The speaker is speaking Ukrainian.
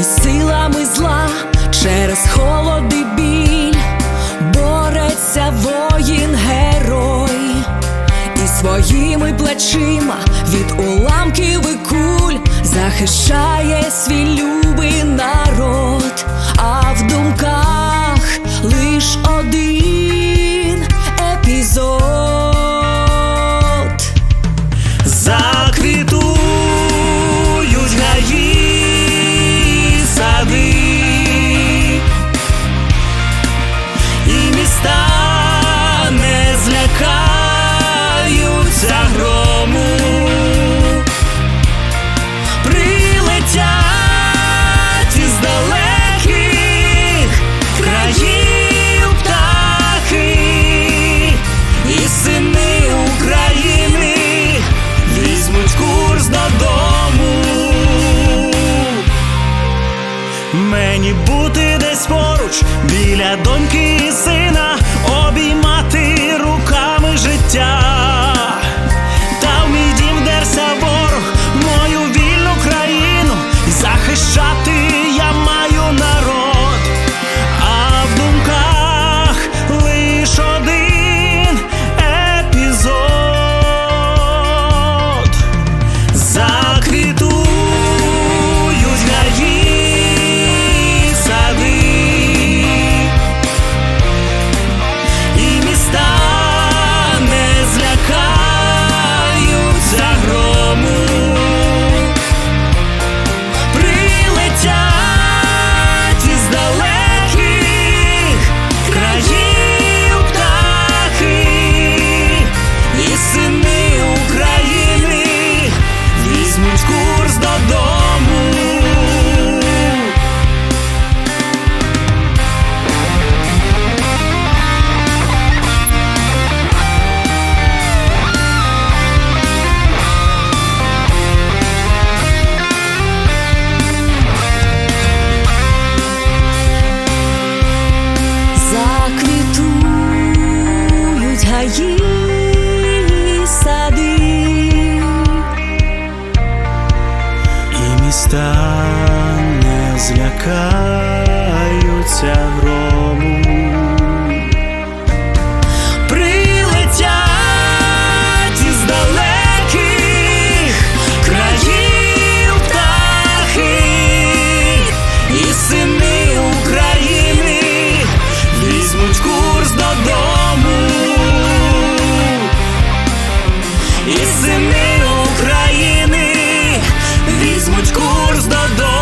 і силами зла через холод і біль бореться воїн герой, і своїми плечима від уламків і куль захищає свій любий поруч біля доньки і сина, візьмуть курс додому. Заквітують гаї міста не злякаються грому. Прилетять із далеких країв птахи і сини України візьмуть курс додому. І сини України візьмуть курс додому.